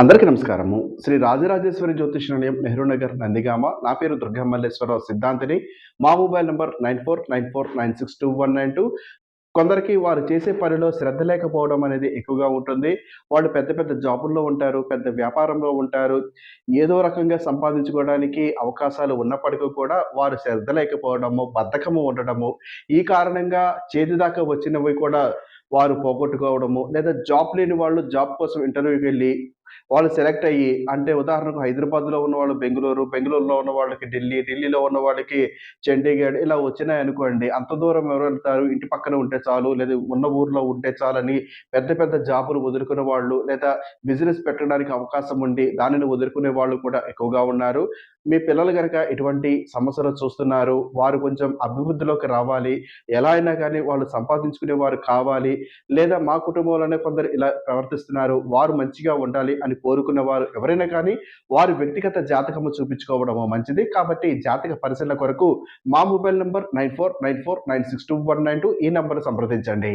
అందరికీ నమస్కారము. శ్రీ రాజరాజేశ్వరి జ్యోతిష్ నిలయం నెహ్రూ నగర్ నందిగామ. నా పేరు దుర్గమల్లేశ్వరరావు సిద్ధాంతిని. మా mobile number nine four nine four nine six two one nine two. కొందరికి వారు చేసే పనిలో శ్రద్ధ లేకపోవడం అనేది ఎక్కువగా ఉంటుంది. వాళ్ళు పెద్ద పెద్ద జాబుల్లో ఉంటారు పెద్ద వ్యాపారంలో ఉంటారు. ఏదో రకంగా సంపాదించుకోవడానికి అవకాశాలు ఉన్నప్పటికీ కూడా వారు శ్రద్ధ లేకపోవడము బద్ధకము ఉండడము ఈ కారణంగా చేతి దాకా వచ్చినవి కూడా వారు పోగొట్టుకోవడము లేదా జాబ్ లేని వాళ్ళు జాబ్ కోసం ఇంటర్వ్యూకి వెళ్ళి వాళ్ళు సెలెక్ట్ అయ్యి అంటే ఉదాహరణకు హైదరాబాద్లో ఉన్న వాళ్ళు బెంగళూరు బెంగళూరులో ఉన్న వాళ్ళకి ఢిల్లీ ఢిల్లీలో ఉన్న వాళ్ళకి చండీగఢ్ ఇలా వచ్చినాయి అనుకోండి అంత దూరం ఎవరు వెళ్తారు? ఇంటి పక్కన ఉంటే చాలు లేదా ఉన్న ఊర్లో ఉంటే చాలని పెద్ద పెద్ద జాబులు వదులుకునే వాళ్ళు లేదా బిజినెస్ పెట్టడానికి అవకాశం ఉండి దానిని వదులుకునే వాళ్ళు కూడా ఎక్కువగా ఉన్నారు. మీ పిల్లలు కనుక ఎటువంటి సమస్యలు చూస్తున్నారు వారు కొంచెం అభివృద్ధిలోకి రావాలి ఎలా అయినా కానీ వాళ్ళు సంపాదించుకునే వారు కావాలి లేదా మా కుటుంబంలోనే కొందరు ఇలా ప్రవర్తిస్తున్నారు వారు మంచిగా ఉండాలి అని కోరుకున్న వారు ఎవరైనా కానీ వారి వ్యక్తిగత జాతకము చూపించుకోవడము మంచిది. కాబట్టి జాతక పరిశీలన కొరకు మా mobile number nine four nine four nine six two one nine two ఈ నంబర్ సంప్రదించండి.